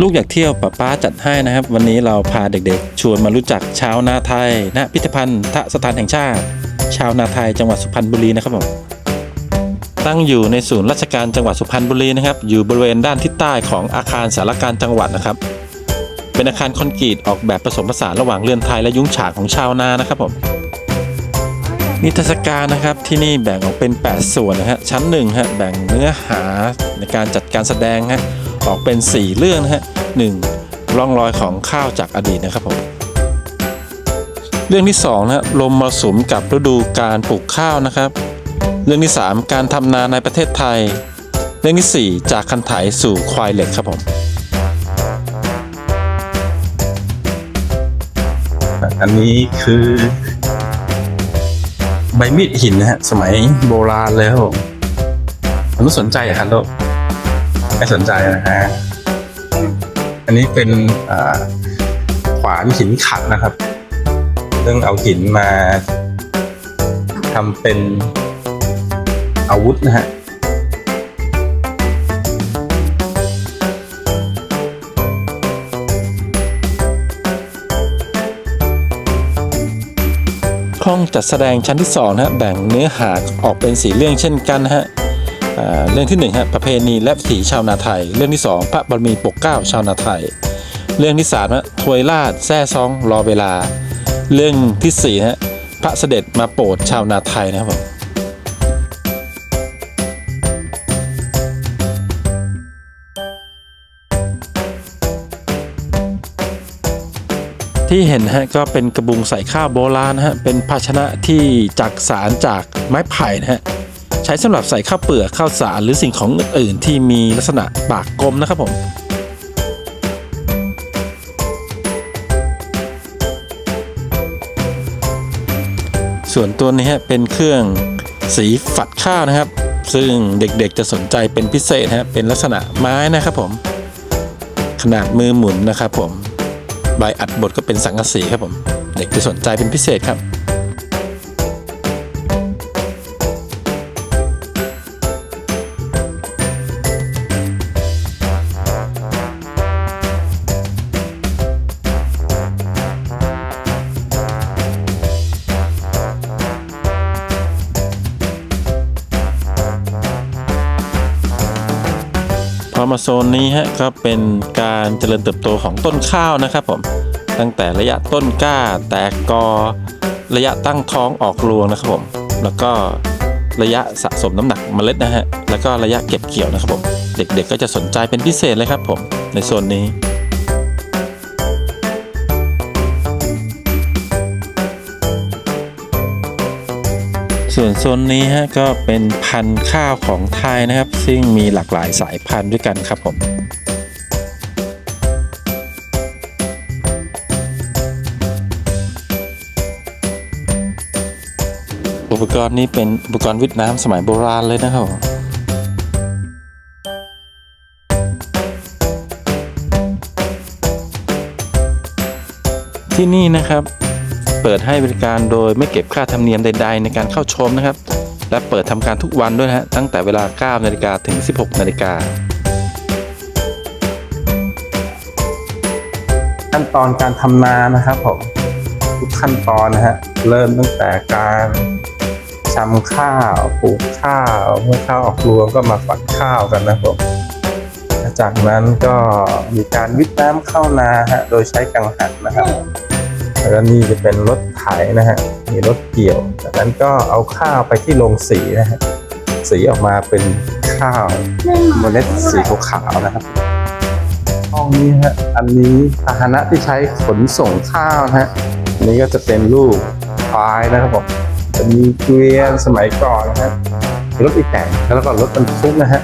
ลูกอยากเที่ยวป้าป้าจัดให้นะครับ วันนี้เราพาเด็กๆ ชวนมารู้จักชาวนาไทยณพิพิธภัณฑ์ทสถานแห่งชาติ ชาวนาไทยจังหวัดสุพรรณบุรีนะครับผมตั้งอยู่ในศูนย์ราชการจังหวัดสุพรรณบุรีนะครับ อยู่บริเวณด้านทิศใต้ของอาคารสารการจังหวัดนะครับ เป็นอาคารคอนกรีตออกแบบผสมผสานระหว่างเรือนไทยและยุ้งฉางของชาวนานะครับผมนิทรรศการนะครับที่นี่แบ่งออกเป็น 8 ส่วนนะฮะชั้น1ฮะแบ่งเนื้อหาในการจัดการแสดงฮะ ออกเป็น 4 เรื่องนะฮะหนึ่งร่องรอยของข้าวจากอดีตนะครับผมเรื่องที่2นะฮะลมมรสุมกับฤดูการปลูกข้าวนะครับ เรื่องที่ 3 การทำนาในประเทศไทย เรื่องทีสี่ 4 จากคันไถสู่ควายเหล็กครับผมอันนี้คือ ใบมีดหินนะฮะสมัยโบราณเลยครับผมมันไม่สนใจอะครับลูก ไม่สนใจนะฮะอันนี้เป็นขวานหินขัดนะครับ ซึ่งเอาหินมาทำเป็นอาวุธนะฮะห้องจัดแสดงชั้นที่2นะฮะแบ่งเนื้อหาออกเป็นสีเรื่องเช่นกันนะฮะ เรื่องที่1ฮะประเพณีและวิถีชาวนาไทย เรื่องที่ 2 พระบารมีปกเก้าชาวนาไทย เรื่องที่3ฮะถวยราชแซ่ซองรอเวลา เรื่องที่4ฮะพระเสด็จมาโปรดชาวนาไทยนะครับผมที่เห็นฮะก็เป็นกระบุงใส่ข้าวโบราณฮะเป็นภาชนะที่จักสารจากไม้ไผ่นะฮะ ใช้สำหรับใส่ข้าวเปลือกข้าวสารหรือสิ่งของอื่นๆที่มีลักษณะปากกลมนะครับผมส่วนตัวนี้ฮะเป็นเครื่องสีฝัดข้าวนะครับ ซึ่งเด็กๆจะสนใจเป็นพิเศษฮะเป็นลักษณะไม้นะครับผม ขนาดมือหมุนนะครับผมใบอัดบทก็เป็นสังกะสีครับผม เด็กจะสนใจเป็นพิเศษครับ มาโซนนี้ฮะก็เป็นการเจริญเติบโตของต้นข้าวนะครับผมตั้งแต่ระยะต้นกล้าแตกกอ ระยะตั้งท้องออกรวงนะครับผม แล้วก็ระยะสะสมน้ำหนักเมล็ดนะฮะแล้วก็ระยะเก็บเกี่ยวนะครับผม เด็กๆก็จะสนใจเป็นพิเศษเลยครับผมในโซนนี้ วนโซนนี้ฮะก็เป็นพันธุ์ข้าวของไทยนะครับ ซึ่งมีหลากหลายสายพันธุ์ด้วยกันครับผมอุปกรณ์นี้เป็นอุปกรณ์วิทย์น้ำสมัยโบราณเลยนะครับที่นี่นะครับ เปิดให้บริการโดยไม่เก็บค่าธรรมเนียมใด ๆ ในการเข้าชมนะครับ และเปิดทำการทุกวันด้วยนะฮะตั้งแต่เวลา 9 นาฬิกาถึง 16 นาฬิกาขั้นตอนการทำนานะครับผมทุกขั้นตอนนะฮะเริ่มตั้งแต่การชำข้าวปลูกข้าวเมื่อข้าวออกรวงก็มาฝัดข้าวกันนะครับผมจากนั้นก็มีการวิทน้ำเข้านาฮะโดยใช้กังหันนะครับ แล้วก็นี่จะเป็นรถไถนะฮะมีรถเกี่ยว จากนั้นก็เอาข้าวไปที่โรงสีนะฮะ สีออกมาเป็นข้าวเมล็ดสีขาวๆนะครับห้องนี้ฮะ อันนี้พาหนะที่ใช้ขนส่งข้าวนะฮะนนี้ก็จะเป็นลูกควายนะครับผมจะมีเกวียนสมัยก่อนนะฮะรถอีแตงแล้วก็รถบรรทุกนะฮะ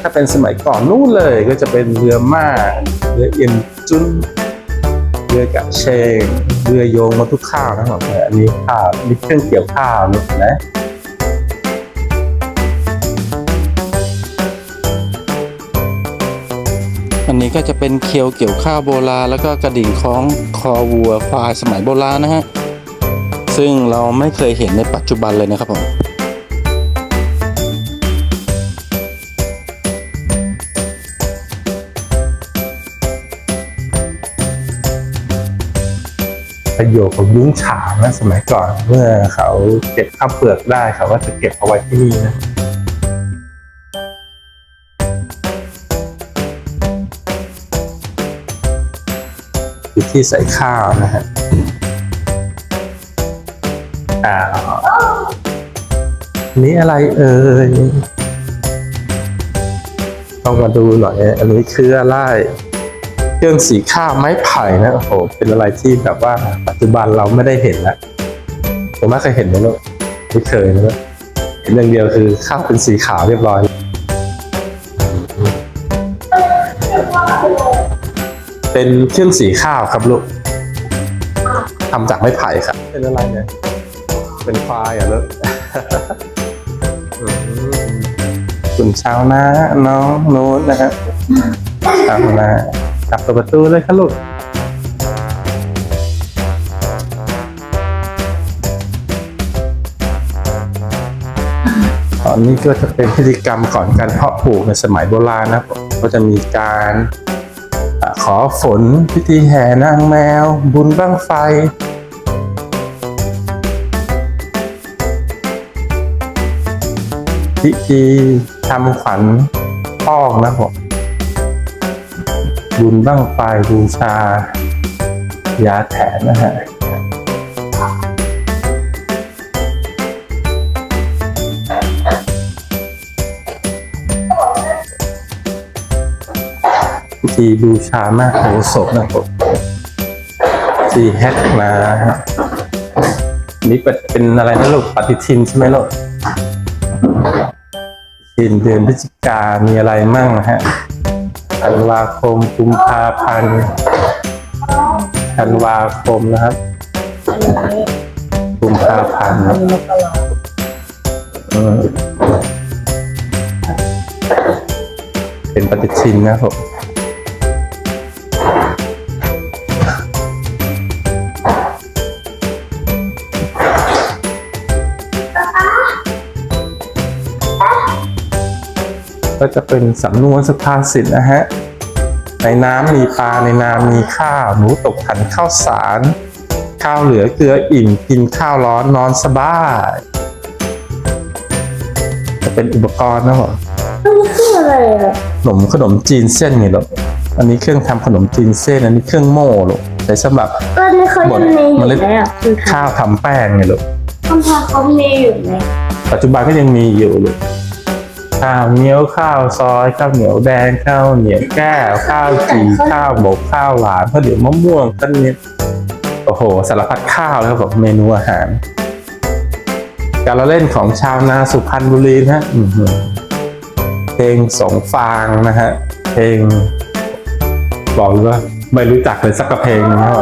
ถ้าเป็นสมัยก่อนนู่นเลยก็จะเป็นเรือม้าเรือเอ็นจุน รือกระเชงเรือโยงมาทุกข้าวนะครับอันนี้ข้าวมีเครื่องเกี่ยวข้าวนี่นะอันนี้ก็จะเป็นเคียวเกี่ยวข้าวโบราณแล้วก็กระดิ่งคล้องคอวัวควายสมัยโบราณนะฮะซึ่งเราไม่เคยเห็นในปัจจุบันเลยนะครับผม ประโยชน์ของยุ้งฉางนะสมัยก่อน เมื่อเขาเก็บข้าวเปลือกได้เขาก็จะเก็บเอาไว้ที่นี่นะที่ใส่ข้าวนะฮะอ่าอันนี้อะไรเอ่ยต้องมาดูหน่อย อันนี้คืออะไร เครื่องสีข้าวไม้ไผ่นะโอ้โหเป็นอะไรที่แบบว่าปัจจุบันเราไม่ได้เห็นแล้วผมไม่เคยเห็นเลยลูกไม่เคยนะลูกเห็นเรื่องเดียวคือข้าวเป็นสีขาวเรียบร้อย เป็นเครื่องสีข้าวครับลูกทำจากไม้ไผ่ครับ เป็นอะไรเนี่ยเป็นควายเหรอลูกอืมคุณชาวนาน้องโน้นนะฮะชาวนาจับเปิดประตูเลยครับลูกตอนนี้ก็จะเป็นพิธีกรรมก่อนการเพาะปลูกในสมัยโบราณนะครับก็จะมีการอขอฝนพิธีแห่นางแมว บุญบ้างไฟพิธีทำขวัญพอกนะครับผม บุญบ้างไฟบูชายาแถนนะฮะพิธีบูชาหน้าโหศพนะครับทีแฮกมาฮะนี่เป็นอะไรนะลูกปฏิทินใช่ไหมลูกปฏิทินเดือนพฤศจิกามีอะไรมั่งฮะ ธันวาคมกุมภาพันธ์ธันวาคมนะครับกุมภาพันธ์อันนี้มกราอืมเป็นปฏิทินนะครับผม ก็จะเป็นสำนวนสุภาษิตนะฮะ ในน้ำมีปลาในน้ำมีข้าว หนูตกขันข้าวสาร ข้าวเหลือเกลืออิ่มกินข้าวร้อนนอนสบาย จะเป็นอุปกรณ์นะผมอันนี้คืออะไรอะขนมขนมจีนเส้นไงลูกอันนี้เครื่องทำขนมจีนเส้น อันนี้เครื่องโม่ลูกใช้สำหรับตอนนี้เขายังมีอยู่เมล็ดไหมอะคุณข้าวทำแป้งไงลูกคำพาเขามีอยู่ไหมปัจจุบันก็ยังมีอยู่ลูก ข้าวเหนียวข้าวซอยข้าวเหนียวแดงข้าวเหนียวแก้วข้าวจีข้าวบกข้าวหวานข้าวเหนียวมะม่วงต้นนี้โอ้โหสารพัดข้าวแล้วครับเมนูอาหาร การละเล่นของชาวนาสุพรรณบุรีนะฮะเพลงสงฟางนะฮะเพลงบอกเลยว่าไม่รู้จักเลยสักเพลงนะครับ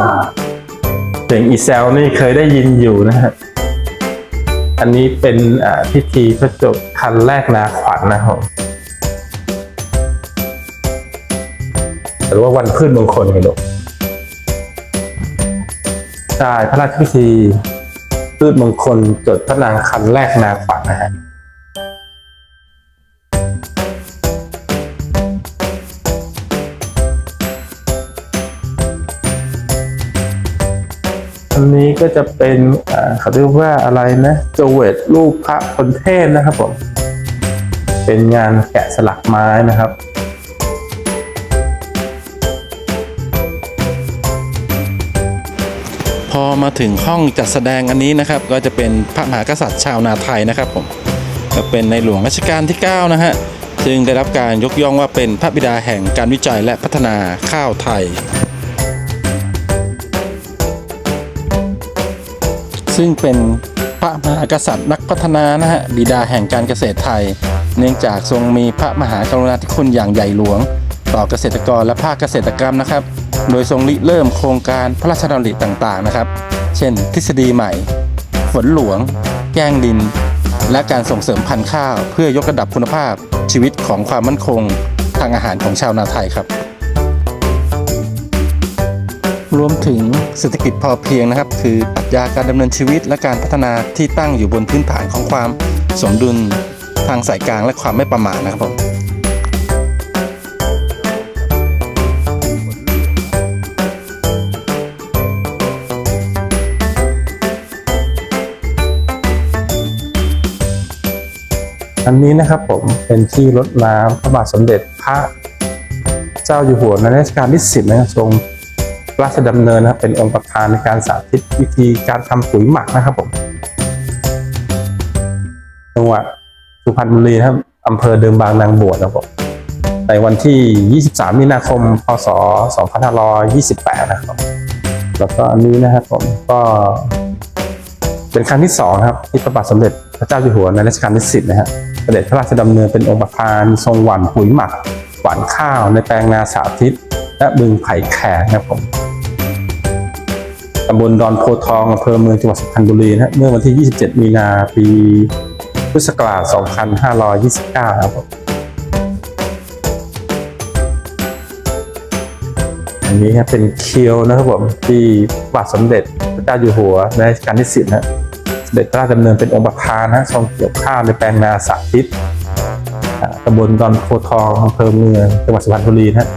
เพลงอีเซลนี่เคยได้ยินอยู่นะฮะ อันนี้เป็นพิธีพระจบคันแรกนาขวัญนะครับหรือว่าวันพืชมงคลไงลูกใช่พระราชพิธีพืชมงคลจดพระนางคันแรกนาขวัญนะฮะ ก็จะเป็นเขาเรียกว่าอะไรนะจเวตรูปพระคนเทศนะครับผมเป็นงานแกะสลักไม้นะครับพอมาถึงห้องจัดแสดงอันนี้นะครับ ก็จะเป็นพระมหากษัตริย์ชาวนาไทยนะครับผมก็เป็นในหลวงรัชกาลที่ 9 นะฮะซึ่งได้รับการยกย่องว่าเป็นพระบิดาแห่งการวิจัยและพัฒนาข้าวไทย ซึ่งเป็นพระมหากษัตริย์นักพัฒนานะฮะบิดาแห่งการเกษตรไทย เนื่องจากทรงมีพระมหากรุณาธิคุณอย่างใหญ่หลวง ต่อเกษตรกรและภาคเกษตรกรรมนะครับ โดยทรงริเริ่มโครงการพระราชดำริต่างๆนะครับ เช่น ทฤษฎีใหม่ ฝนหลวง แก้งดิน และการส่งเสริมพันธุ์ข้าว เพื่อยกระดับคุณภาพชีวิตของความมั่นคง ทางอาหารของชาวนาไทยครับ รวมถึงเศรษฐกิจพอเพียงนะครับ คือปรัชญาการดำเนินชีวิตและการพัฒนาที่ตั้งอยู่บนพื้นฐานของความสมดุลทางสายกลางและความไม่ประมาทนะครับผมอันนี้นะครับผมเป็นที่รดน้ำพระบาทสมเด็จพระเจ้าอยู่หัวในรัชกาลที่ 10 นะครับทรง ระราชดำเนินนะครับเป็นองค์ประธานในการสาธิตวิธีการทำปุ๋ยหมักนะครับผมจังหวัดสุพรรณบุรีนะครับอำเภอเดิมบางนางบวชนะครับในวันที่ 23 มีนาคม พศ 2528 นะครับ แล้วก็อันนี้นะครับผมก็เป็นครั้งที่สองนะครับที่พระบาทสมเด็จพระเจ้าอยู่หัวในรัชกาลที่สิบนะฮะเสด็จพระราชดำเนินเป็นองค์ประธานทรงหว่านปุ๋ยหมัก หว่านข้าวในแปลงนาสาธิต และบึงไผ่แขกนะครับผมตำบลดอนโพทองอำเภอเมืองจังหวัดสุพรรณบุรีนะเมื่อวันที่ 27 มีนาปีพุทธศักราช 2529 ครับผมอันนี้ครับเป็นเคียวนะครับผมที่บาทสมเด็จพระเจ้าอยู่หัวในรัชกาลที่สิบนะฮะเสด็จพระราชดำเนินเป็นองค์ประธานนะทรงเกี่ยวข้าวในแปลงนาสาธิตตำบลดอนโพทองอำเภอเมืองจังหวัดสุพรรณบุรีนะฮะ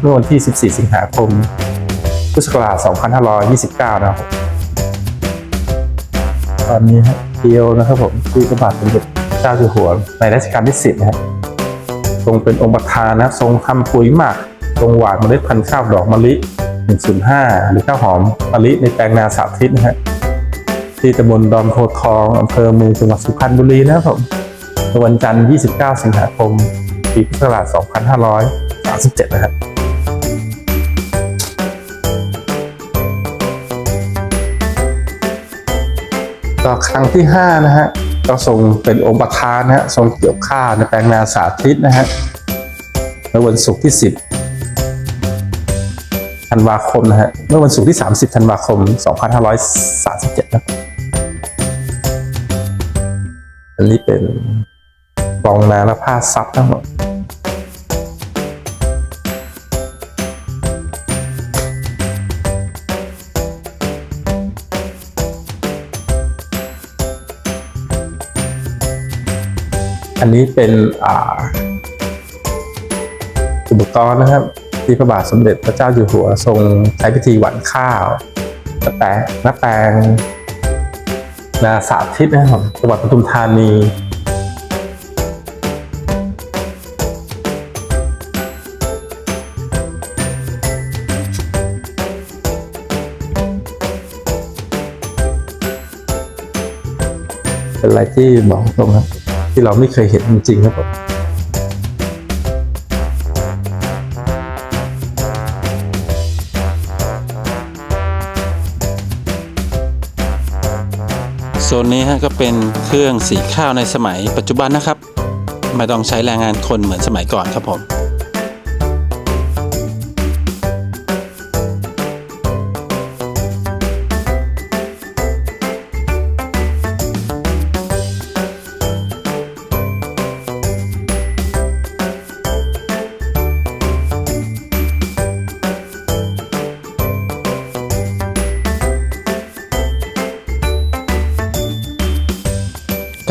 เมื่อวันที่ 14 สิงหาคม พุทธศักราช 2529 นะครับ ตอนนี้ฮะเดียวนะครับผมที่พระบาทสมเด็จเจ้าอยู่หัวในรัชกาลที่ 10 นะฮะทรงเป็นองค์ประธานนะทรงทำปุ๋ยหมักทรงหว่านเมล็ดพันธุ์ข้าวดอกมะลิ 105 หรือข้าวหอมมะลิในแปลงนาสาธิตนะฮะที่ตำบลดอนโพทองอำเภอเมืองจังหวัดสุพรรณบุรีนะครับผมวันจันทร์ 29 สิงหาคม ปีพุทธศักราช 2537 นะครับ ต่อครั้งที่ 5 นะฮะ ก็ทรงเป็นองค์ประธานนะฮะ ทรงเกี่ยวข้าวในแปลงนาสาธิตนะฮะในวันศุกร์ที่ 10 ธันวาคมนะฮะ เมื่อวันศุกร์ที่ 30 ธันวาคม 2537 นะครับอันนี้เป็นกองนาและผ้าซับทั้งหมด อันนี้เป็นอุปกรณ์นะครับ ที่พระบาทสมเด็จพระเจ้าอยู่หัวทรงใช้พิธีหวานข้าวนาแปลงนาแปลงนาสาธิตนะครับจังหวัดปทุมธานีเป็นอะไรที่บอกตรงครับ ที่เราไม่เคยเห็นจริงๆครับผมโซนนี้ฮะก็เป็นเครื่องสีข้าวในสมัยปัจจุบันนะครับ ไม่ต้องใช้แรงงานคนเหมือนสมัยก่อนครับผม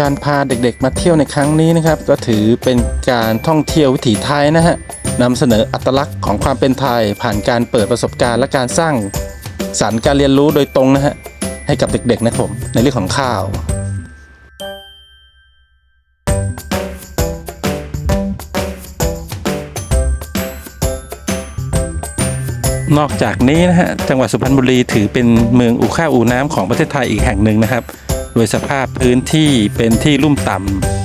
การพาเด็กๆ มาเที่ยวในครั้งนี้นะครับ ก็ถือเป็นการท่องเที่ยววิถีไทยนะฮะนำเสนออัตลักษณ์ของความเป็นไทย ผ่านการเปิดประสบการณ์และการสร้างสรรค์การเรียนรู้โดยตรงนะฮะให้กับเด็กๆนะครับผมในเรื่องของข้าวนอกจากนี้นะฮะจังหวัดสุพรรณบุรีถือเป็นเมืองอู่ข้าวอู่น้ำของประเทศไทยอีกแห่งหนึ่งนะครับ โดยสภาพพื้นที่เป็นที่ลุ่มต่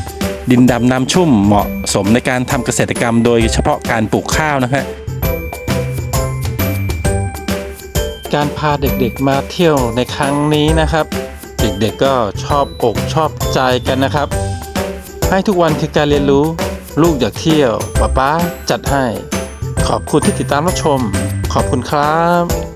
ำดินดำน้ำชุ่มเหมาะสมในการทำเกษตรกรรม โดยเฉพาะการปลูกข้าวนะฮะการพาเด็กๆมาเที่ยวในครั้งนี้นะครับ เด็กๆก็ชอบอกชอบใจกันนะครับ ให้ทุกวันคือการเรียนรู้ลูกอยากเที่ยวป๊าป๊าจัดให้ ขอบคุณที่ติดตามรับชม ขอบคุณครับ